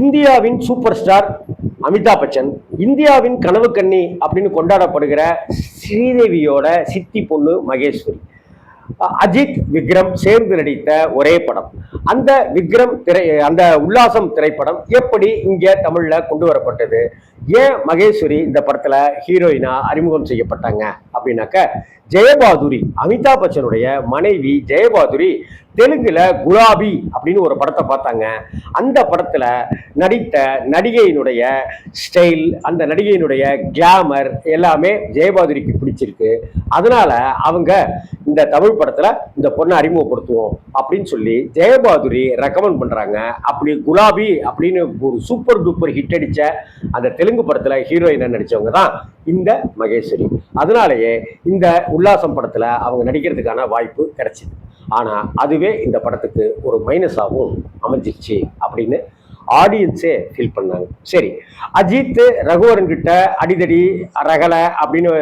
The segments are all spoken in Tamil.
இந்தியாவின் சூப்பர் ஸ்டார் அமிதாப் பச்சன் இந்தியாவின் கனவு கண்ணி அப்படின்னு கொண்டாடப்படுகிற ஸ்ரீதேவியோட சித்தி பொண்ணு மகேஸ்வரி. அஜித் விக்ரம் சேர்ந்து நடித்த ஒரே படம். அந்த விக்ரம் திரை அந்த உல்லாசம் திரைப்படம் எப்படி இங்கே தமிழில் கொண்டு வரப்பட்டது? ஏன் மகேஸ்வரி இந்த படத்தில் ஹீரோயினா அறிமுகம் செய்யப்பட்டாங்க? அப்படின்னாக்க ஜெயபாதுரி அமிதாப் பச்சனுடைய மனைவி ஜெயபாதுரி தெலுங்குல குலாபி அப்படின்னு ஒரு படத்தை பார்த்தாங்க. அந்த படத்துல நடித்த நடிகையினுடைய ஸ்டைல் அந்த நடிகையினுடைய கிளாமர் எல்லாமே ஜெயபாதுரிக்கு பிடிச்சிருக்கு. அதனால அவங்க இந்த தமிழ் படத்துல இந்த பொண்ணை அறிமுகப்படுத்துவோம் அப்படின்னு சொல்லி ஜெயபாதுரி ரெக்கமெண்ட் பண்றாங்க. அப்படி குலாபி அப்படின்னு ஒரு சூப்பர் டூப்பர் ஹிட் அடிச்ச அந்த தெலுங்கு படத்துல ஹீரோயினா நடிச்சவங்க தான் இந்த மகேஸ்வரி. அதனாலேயே இந்த உல்லாசம் படத்துல அவங்க நடிக்கிறதுக்கான வாய்ப்பு கிடைச்சிது. ஆனால் அதுவே இந்த படத்துக்கு ஒரு மைனஸாகவும் அமைஞ்சிருச்சு அப்படின்னு ஆடியன்ஸே ஃபீல் பண்ணாங்க. சரி அஜித் ரகுவரன் கிட்ட அடிதடி ரகலை அப்படின்னு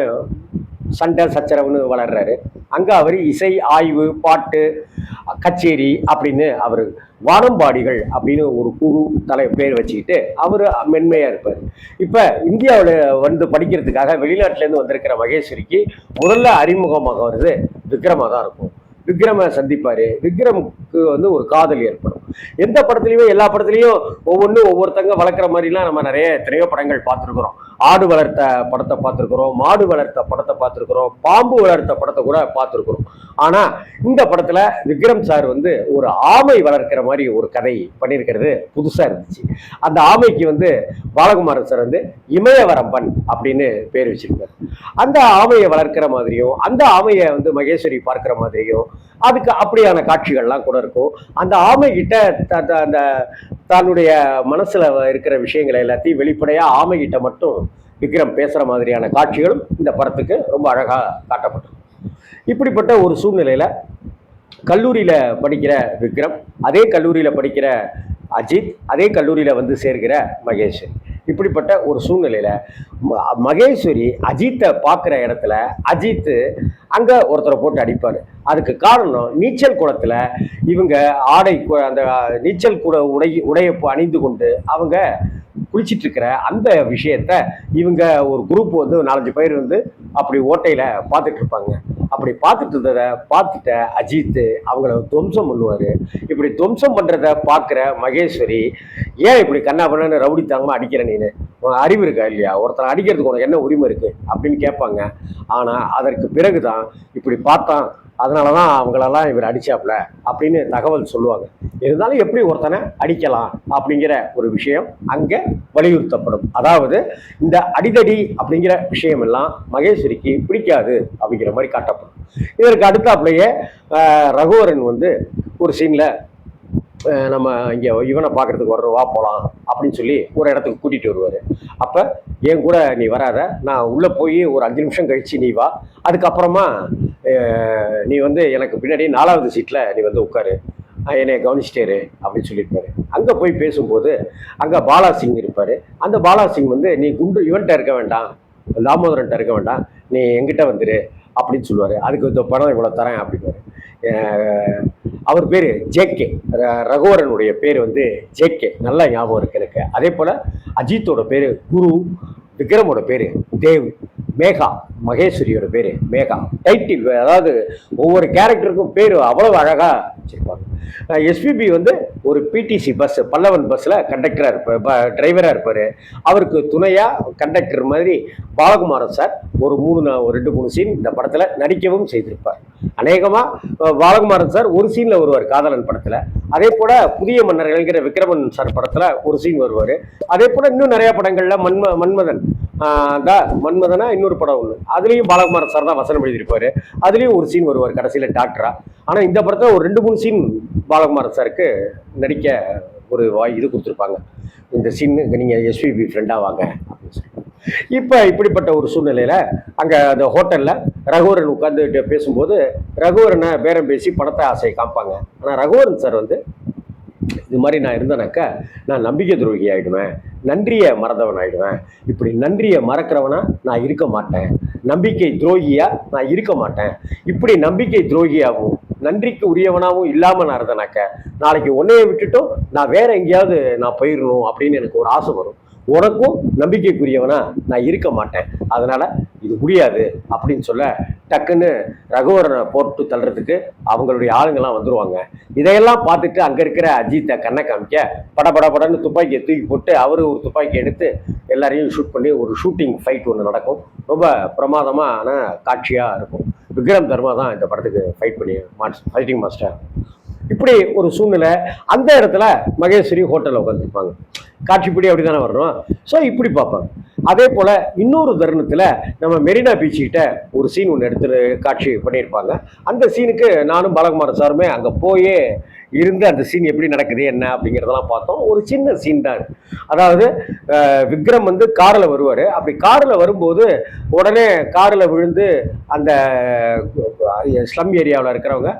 சண்டை சச்சரவுன்னு வளர்றாரு. அங்கே அவர் இசை ஆய்வு பாட்டு கச்சேரி அப்படின்னு அவர் வானம்பாடிகள் அப்படின்னு ஒரு குழு தலை பேர் வச்சுக்கிட்டு அவர் மென்மையாக இருப்பார். இப்போ இந்தியாவில் வந்து படிக்கிறதுக்காக வெளிநாட்டிலேருந்து வந்திருக்கிற மகேஸ்வரிக்கு முதல்ல அறிமுகமாக வருது விக்ரமாக தான் இருக்கும். விக்ரம சந்திப்பாரு. விக்ரமுக்கு வந்து ஒரு காதல் ஏற்படும். எந்த படத்துலயுமே எல்லா படத்துலயும் ஒவ்வொன்றும் ஒவ்வொருத்தங்க வளர்க்குற மாதிரிலாம் நம்ம நிறைய திரையோ படங்கள் பார்த்துருக்குறோம். ஆடு வளர்த்த படத்தை பார்த்துருக்குறோம் மாடு வளர்த்த படத்தை பார்த்துருக்குறோம் பாம்பு வளர்த்த படத்தை கூட பார்த்துருக்குறோம். ஆனால் இந்த படத்தில் விக்ரம் சார் வந்து ஒரு ஆமை வளர்க்கிற மாதிரி ஒரு கதை பண்ணியிருக்கிறது புதுசாக இருந்துச்சு. அந்த ஆமைக்கு வந்து பாலகுமாரன் சார் வந்து இமயவரம்பன் அப்படின்னு பேர் வச்சிருக்காரு. அந்த ஆமையை வளர்க்கிற மாதிரியும் அந்த ஆமையை வந்து மகேஸ்வரி பார்க்குற மாதிரியும் அதுக்கு அப்படியான காட்சிகள்லாம் கூட இருக்கும். அந்த ஆமை கிட்ட த- த- அந்த தன்னுடைய மனசுல இருக்கிற விஷயங்களை எல்லாத்தையும் வெளிப்படையா ஆமைகிட்ட மட்டும் விக்ரம் பேசுற மாதிரியான காட்சிகளும் இந்த படத்துக்கு ரொம்ப அழகா காட்டப்பட்டது. இப்படிப்பட்ட ஒரு சூழ்நிலையில கல்லூரியில படிக்கிற விக்ரம் அதே கல்லூரியில படிக்கிற அஜித் அதே கல்லூரியில வந்து சேர்கிற மகேஷ். இப்படிப்பட்ட ஒரு சூழ்நிலையில் மகேஸ்வரி அஜித்தை பார்க்குற இடத்துல அஜித்து அங்கே ஒருத்தரை போட்டு அடிப்பாரு. அதுக்கு காரணம் நீச்சல் குளத்தில் இவங்க ஆடை அந்த நீச்சல் கூட உடை உடைய அணிந்து கொண்டு அவங்க குளிச்சிட்டு இருக்கிற அந்த விஷயத்த இவங்க ஒரு குரூப் வந்து நாலஞ்சு பேர் வந்து அப்படி ஓட்டையில் பார்த்துட்டு இருப்பாங்க. அப்படி பார்த்துட்டு இருந்ததை பார்த்துட்ட அஜித் அவங்கள துவம்சம் பண்ணுவார். இப்படி துவம்சம் பண்ணுறத பார்க்குற மகேஸ்வரி ஏன் இப்படி கண்ணா பண்ணு ரவுடி தாங்கமாக அடிக்கிற நீனு? அறிவு இருக்கா இல்லையா? ஒருத்தர் அடிக்கிறதுக்கு உனக்கு என்ன உரிமை இருக்குது அப்படின்னு கேட்பாங்க. ஆனால் அதற்கு பிறகு தான் இப்படி பார்த்தான் அதனால தான் அவங்களெல்லாம் இவர் அடித்தாப்புல அப்படின்னு தகவல் சொல்லுவாங்க. இருந்தாலும் எப்படி ஒருத்தனை அடிக்கலாம் அப்படிங்கிற ஒரு விஷயம் அங்கே வலியுறுத்தப்படும். அதாவது இந்த அடிதடி அப்படிங்கிற விஷயம் எல்லாம் மகேஸ்வரிக்கு பிடிக்காது அப்படிங்கிற மாதிரி காட்டப்படும். இதற்கு அடுத்தாப்புலையே ஆஹ், ரகுவரன் வந்து ஒரு சீனில் நம்ம இங்கே இவனை பார்க்கறதுக்கு வர்றோம் வா போகலாம் அப்படின்னு சொல்லி ஒரு இடத்துக்கு கூட்டிகிட்டு வருவார். அப்போ என் கூட நீ வராத? நான் உள்ளே போய் ஒரு அஞ்சு நிமிஷம் கழிச்சு நீ வா. அதுக்கப்புறமா நீ வந்து எனக்கு பின்னாடி நாலாவது சீட்டில் நீ வந்து உட்காரு. என்னை கவனிச்சிட்டேரு அப்படின்னு சொல்லியிருப்பாரு. அங்கே போய் பேசும்போது அங்கே பாலா சிங் இருப்பார். அந்த பாலா சிங் வந்து நீ குண்டு இவன்கிட்ட இருக்க வேண்டாம். தாமோதரன்ட்ட இருக்க வேண்டாம். நீ எங்கிட்ட வந்துரு அப்படின்னு சொல்லுவார். அதுக்கு இந்த பணம் இவ்வளோ தரேன் அப்படின்னு அவர் பேர் ஜேகே ரகுவரனுடைய பேர் வந்து ஜேகே நல்லா ஞாபகம் இருக்கு எனக்கு. அதே போல் அஜித்தோட பேர் குரு விக்ரமோட பேர் தேவ். மேகா மகேஸ்வரியோட பேர் மேகா. டைட்டில் அதாவது ஒவ்வொரு கேரக்டருக்கும் பேர் அவ்வளவு அழகாக வச்சிருப்பாங்க. எஸ்பிபி வந்து ஒரு பிடிசி பஸ் பல்லவன் பஸ்ஸில் கண்டக்டராக இருப்பார் டிரைவராக இருப்பார். அவருக்கு துணையாக கண்டக்டர் மாதிரி பாலகுமாரன் சார் ஒரு மூணு ஒரு ரெண்டு மூணு சீன் இந்த படத்தில் நடிக்கவும் செய்திருப்பார். அநேகமாக பாலகுமாரன் சார் ஒரு சீனில் வருவார் காதலன் படத்தில். அதே போல் புதிய மன்னர்கள்ங்கிற விக்ரமன் சார் படத்தில் ஒரு சீன் வருவார். அதே போல் இன்னும் நிறையா படங்களில் மன்ம மன்மதன் த தான் மன்மதனா இன்னொரு படம் ஒன்று அதுலேயும் பாலகுமாரன் சார் தான் வசனம் எழுதியிருப்பாரு. அதுலேயும் ஒரு சீன் வருவார் கடைசியில் டாக்டரா ஆனால் இந்த படத்தில் ஒரு ரெண்டு மூணு சீன் பாலகுமாரன் சாருக்கு நடிக்க ஒரு வாய் இது கொடுத்துருப்பாங்க. இந்த சீனுக்கு நீங்கள் எஸ்பிபி ஃப்ரெண்டாக வாங்க அப்படின்னு சொல்லி. இப்போ இப்படிப்பட்ட ஒரு சூழ்நிலையில் அங்கே அந்த ஹோட்டலில் ரகுவரன் உட்காந்துட்டு பேசும்போது ரகுவரனை பேரம் பேசி பணத்தை ஆசையை காமிப்பாங்க. ஆனால் ரகுவரன் சார் வந்து இது மாதிரி நான் இருந்தேனாக்கா நான் நம்பிக்கை துரோகி ஆகிடுவேன் நன்றியை மறந்தவன் ஆயிடுவேன் இப்படி நன்றியை மறக்கிறவனா நான் இருக்க மாட்டேன். நம்பிக்கை துரோகியா? நான் இருக்க மாட்டேன். இப்படி நம்பிக்கை துரோகியாகவும் நன்றிக்கு உரியவனாகவும் இல்லாமல் நான் இருந்தேனாக்க நாளைக்கு உன்னைய விட்டுட்டும் நான் வேற எங்கேயாவது நான் போயிடணும் அப்படின்னு எனக்கு ஒரு ஆசை வரும். உனக்கும் நம்பிக்கைக்குரியவனா நான் இருக்க மாட்டேன். அதனால் இது முடியாது அப்படின்னு சொல்ல டக்குன்னு ரகுவரனை போட்டு தள்ளுறதுக்கு அவங்களுடைய ஆளுங்கெல்லாம் வந்துடுவாங்க இதையெல்லாம் பார்த்துட்டு அங்கே இருக்கிற அஜித்தை கண்ணை காமிக்க பட படன்னு துப்பாக்கியை தூக்கி போட்டு அவரு ஒரு துப்பாக்கி எடுத்து எல்லாரையும் ஷூட் பண்ணி ஒரு ஷூட்டிங் ஃபைட் ஒன்று நடக்கும். ரொம்ப பிரமாதமான காட்சியாக இருக்கும். விக்ரம் தர்மா தான் இந்த படத்துக்கு ஃபைட் பண்ணி ஃபைட்டிங் மாஸ்டர் இப்படி ஒரு சூழ்நிலை அந்த இடத்துல மகேஸ்வரி ஹோட்டலில் உட்காந்துருப்பாங்க காட்சிப்படி அப்படி தானே வரணும் ஸோ இப்படி பார்ப்பாங்க. அதே போல் இன்னொரு தருணத்தில் நம்ம மெரினா பீச்சுக்கிட்ட ஒரு சீன் ஒன்று எடுத்து காட்சி பண்ணியிருப்பாங்க. அந்த சீனுக்கு நானும் பாலகுமார சாருமே அங்கே போயே இருந்து அந்த சீன் எப்படி நடக்குது என்ன அப்படிங்கிறதெல்லாம் பார்த்தோம். ஒரு சின்ன சீன் தான் அதாவது விக்ரம் வந்து காரில் வருவார். அப்படி காரில் வரும்போது உடனே காரில் விழுந்து அந்த ஸ்லம் ஏரியாவில் இருக்கிறவங்க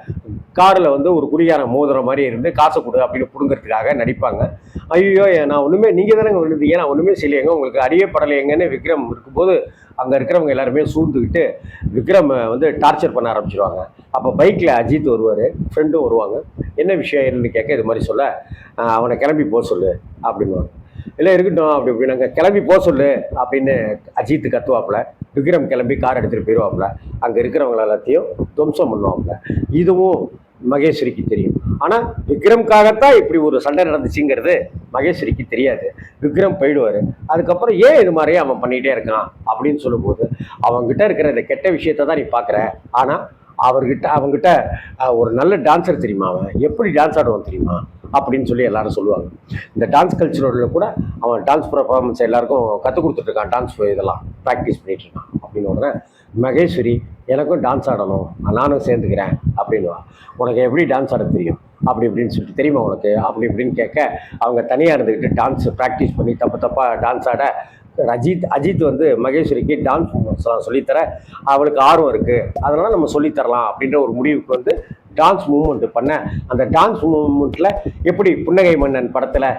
காரில் வந்து ஒரு குடிகாரன் மோதுற மாதிரி இருந்து காசை கொடு அப்படின்னு பிடுங்கிறதுக்காக நடிப்பாங்க. ஐயோ நான் ஒன்றுமே நீங்கள் தானே விழுந்தீங்க நான் ஒன்றுமே செய்யலையங்க உங்களுக்கு அறியப்படலையங்கன்னு விக்ரம் இருக்கும்போது அங்கே இருக்கிறவங்க எல்லாருமே சூழ்ந்துக்கிட்டு விக்ரம் வந்து டார்ச்சர் பண்ண ஆரம்பிச்சிருவாங்க. அப்போ பைக்கில் அஜித் வருவார் ஃப்ரெண்டும் வருவாங்க. என்ன விஷயம் என்னன்னு கேட்க இது மாதிரி சொல்ல அவனை கிளம்பி போக சொல்லு அப்படின்னுவாங்க. இல்லை இருக்கட்டும் அப்படி இப்படி நாங்கள் கிளம்பி போக சொல்லு அப்படின்னு அஜித் கத்துவாப்புல. விக்ரம் கிளம்பி கார் எடுத்துகிட்டு போயிடுவாப்புல அங்கே இருக்கிறவங்க எல்லாத்தையும் துவம்சம் பண்ணுவாப்புல. இதுவும் மகேஸ்வரிக்கு தெரியும். ஆனால் விக்ரம்காகத்தான் இப்படி ஒரு சண்டை நடந்துச்சுங்கிறது மகேஸ்வரிக்கு தெரியாது. விக்ரம் போயிடுவார். அதுக்கப்புறம் ஏன் இது மாதிரியே அவன் பண்ணிகிட்டே இருக்கான்? அப்படின்னு சொல்லும்போது அவன்கிட்ட இருக்கிற இந்த கெட்ட விஷயத்தை தான் நீ பார்க்குற ஆனால் அவர்கிட்ட அவங்ககிட்ட ஒரு நல்ல டான்ஸர் தெரியுமா அவன்? எப்படி டான்ஸ் ஆடுவான் தெரியுமா? அப்படின்னு சொல்லி எல்லாரும் சொல்லுவாங்க. இந்த டான்ஸ் கல்ச்சரோட கூட அவன் டான்ஸ் பர்ஃபார்மன்ஸ் எல்லாருக்கும் கற்றுக் கொடுத்துட்டு இருக்கான். டான்ஸ் இதெல்லாம் ப்ராக்டிஸ் பண்ணிட்டு இருக்கான். அப்படின்னு உடனே மகேஸ்வரி எனக்கும் டான்ஸ் ஆடணும். நானும் சேர்ந்துக்கிறேன். அப்படின்னுவா. உனக்கு எப்படி டான்ஸ் ஆட தெரியும்? அப்படி இப்படின்னு சொல்லிட்டு தெரியுமா உனக்கு? அப்படி இப்படின்னு கேட்க அவங்க தனியாக இருந்துக்கிட்டு டான்ஸ் ப்ராக்டிஸ் பண்ணி தப்பு தப்பாக டான்ஸ் ஆட அஜித் அஜித் வந்து மகேஸ்வரிக்கு டான்ஸ் மூமெண்ட்ஸ்லாம் சொல்லித்தர அவளுக்கு ஆர்வம் இருக்குது அதனால் நம்ம சொல்லித்தரலாம் அப்படின்ற ஒரு முடிவுக்கு வந்து டான்ஸ் மூமெண்ட் பண்ண அந்த டான்ஸ் மூமெண்ட்டில் எப்படி புன்னகை மன்னன் படத்தில்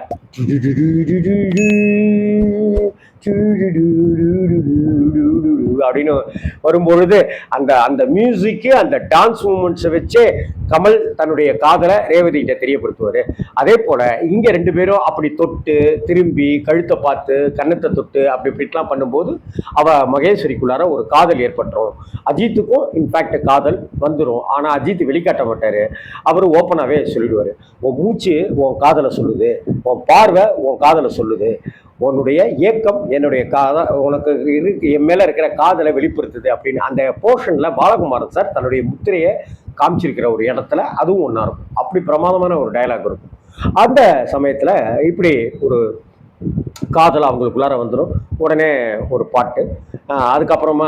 அப்படின்னு வரும்பொழுது அந்த அந்த மியூசிக்கு அந்த டான்ஸ் மூமெண்ட்ஸை வச்சே கமல் தன்னுடைய காதலை ரேவதி கிட்ட தெரியப்படுத்துவார் அதே போல் இங்கே ரெண்டு பேரும் அப்படி தொட்டு திரும்பி கழுத்தை பார்த்து கன்னத்தை தொட்டு அப்படி இப்படிலாம் பண்ணும்போது அவள் மகேஸ்வரிக்குள்ளார ஒரு காதல் ஏற்பட்டுரும் அஜித்துக்கும் இன்ஃபேக்ட் காதல் வந்துடும் ஆனால் அஜித் வெளிக்காட்ட மாட்டார் அவர் ஓப்பனாகவே சொல்லிடுவார் உன் மூச்சு உன் காதலை சொல்லுது உன் பார்வை உன் காதலை சொல்லுது உன்னுடைய ஏக்கம் என்னுடைய காத உனக்கு இருக்கு என் மேலே இருக்கிற காதலை வெளிப்படுத்துது அப்படின்னு அந்த போர்ஷனில் பாலகுமாரன் சார் தன்னுடைய முத்திரையை காமிச்சிருக்கிற ஒரு இடத்துல அதுவும் ஒன்றா இருக்கும். அப்படி பிரமாதமான ஒரு டயலாக் இருக்கும். அந்த சமயத்தில் இப்படி ஒரு காதல் அவங்களுக்குள்ளார வந்துடும் உடனே ஒரு பாட்டு. அதுக்கப்புறமா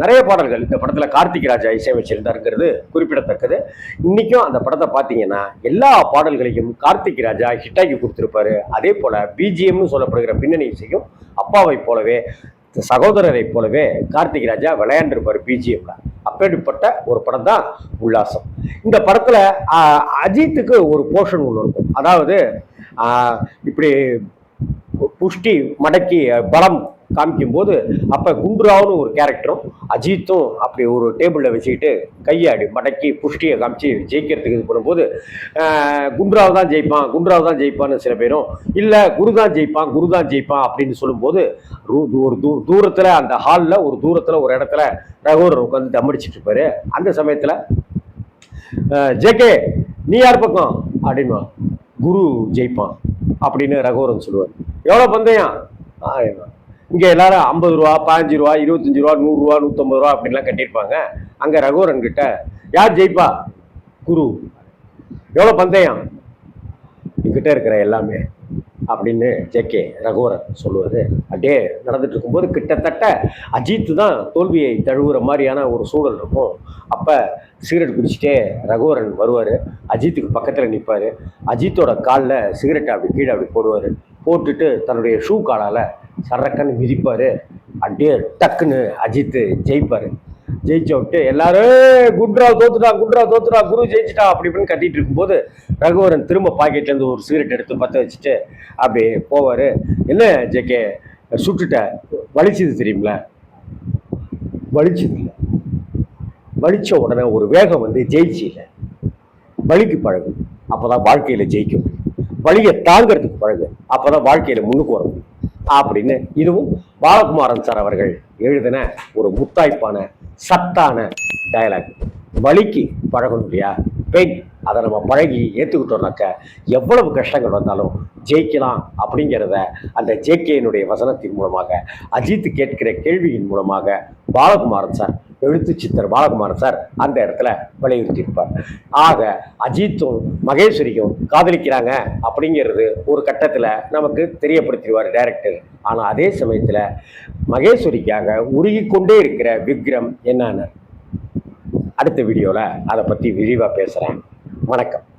நிறைய பாடல்கள். இந்த படத்தில் கார்த்திக் ராஜா இசையமைச்சிருந்தாருங்கிறது குறிப்பிடத்தக்கது. இன்றைக்கும் அந்த படத்தை பார்த்தீங்கன்னா எல்லா பாடல்களையும் கார்த்திக் ராஜா ஹிட்டாக்கி கொடுத்துருப்பாரு. அதே போல் பிஜிஎம்னு சொல்லப்படுகிற பின்னணி இசையும் அப்பாவை போலவே சகோதரரை போலவே கார்த்திக் ராஜா விளையாண்டுருப்பார் பிஜிஎம்ல அப்பேற்பட்ட ஒரு படம் தான் உல்லாசம். இந்த படத்தில் அஜித்துக்கு ஒரு போர்ஷன் ஒன்று இருக்கும். அதாவது இப்படி புஷ்டி மடக்கி பலம் காமிக்கும்போது அப்போ குண்டுராவ்னு ஒரு கேரக்டரும் அஜித்தும் அப்படி ஒரு டேபிளில் வச்சுக்கிட்டு கையாடி மடக்கி புஷ்டியை காமிச்சு ஜெயிக்கிறதுக்கு இது பண்ணும்போது ஆஹ், குண்டுராவ் தான் ஜெயிப்பான் குண்டுராவ் தான் ஜெயிப்பான்னு சில பேரும் இல்லை குரு தான் ஜெயிப்பான் குரு தான் ஜெயிப்பான் அப்படின்னு சொல்லும்போது ரூ- ஒரு தூ தூரத்தில் அந்த ஹாலில் ஒரு தூரத்தில் ஒரு இடத்துல ரகுவர் உட்காந்து தம்மடிச்சிட்டு இருப்பாரு. அந்த சமயத்தில் ஜேகே நீ யார் பக்கம்? அப்படின்வா குரு ஜெயிப்பான். அப்படின்னு ரகுவரன் சொல்லுவார். எவ்வளோ பந்தயம்? ஆ இங்கே எல்லாரும் ஐம்பது ரூபா பாஞ்சு ரூபா இருபத்தஞ்சி ரூபா நூறுரூவா நூற்றம்பது ரூபா அப்படின்லாம் கட்டியிருப்பாங்க. அங்கே ரகுவரன் கிட்ட யார் ஜெயிப்பா? குரு. எவ்வளோ பந்தயம்? என்கிட்ட இருக்கிற எல்லாமே. அப்படின்னு ஜெகே ரகுவரன் சொல்லுவார். அப்படியே நடந்துட்டு இருக்கும்போது கிட்டத்தட்ட அஜித் தான் தோல்வியை தழுவுற மாதிரியான ஒரு சூழல் இருக்கும். அப்போ சிகரெட் குடிச்சிட்டே ரகுவரன் வருவார். அஜித்துக்கு பக்கத்தில் நிற்பார் அஜித்தோட காலில் சிகரெட்டை அப்படி கீழே அப்படி போடுவார். போட்டுட்டு தன்னுடைய ஷூ காலால் சரக்கன்னு மிதிப்பார். அப்படியே டக்குன்னு அஜித்து ஜெயிப்பார். ஜெயிச்ச விட்டு எல்லாரும் குட்ரா தோத்துட்டா குட்ரா தோத்துட்டா குரு ஜெயிச்சிட்டா அப்படி இப்படின்னு கத்திட்டு இருக்கும்போது ரகுவரன் திரும்ப பாக்கெட்லேருந்து ஒரு சிகரெட் எடுத்து பற்ற வச்சுட்டு அப்படி போவார். என்ன ஜேகே சுட்டுட்ட. வலிச்சது தெரியுங்களா வலிச்சது இல்லை. வலித்த உடனே ஒரு வேகம் வந்து ஜெயிச்சு இல்லை வலிக்கு பழகு அப்போ தான் ஜெயிக்க முடியும். வலியை தாங்கிறதுக்கு பழகு அப்போ தான் வாழ்க்கையில் முன்னுக்கு வர முடியும். அப்படின்னு இதுவும் பாலகுமாரன் சார் அவர்கள் எழுதின ஒரு முத்தாய்ப்பான சத்தான டயலாக் வலிக்கு பழகணும் இல்லையா? பெயின் அதை நம்ம பழகி ஏற்றுக்கிட்டோம்னாக்க எவ்வளவு கஷ்டங்கள் வந்தாலும் ஜெயிக்கலாம் அப்படிங்கிறத அந்த ஜேகேனுடைய வசனத்தின் மூலமாக அஜித் கேட்கிற கேள்வியின் மூலமாக பாலகுமாரன் சார் எழுத்து சித்தர் பாலகுமாரன் சார் அந்த இடத்துல வலியுறுத்தியிருப்பார். ஆக அஜித்தும் மகேஸ்வரியும் காதலிக்கிறாங்க அப்படிங்கிறது ஒரு கட்டத்தில் நமக்கு தெரியப்படுத்திடுவார் டைரக்டர் ஆனால் அதே சமயத்தில் மகேஸ்வரிக்காக உருகிக்கொண்டே இருக்கிற விக்ரம் என்னன்னு. அடுத்த வீடியோவில் அதை பற்றி விரிவாக பேசுகிறேன் வணக்கம்.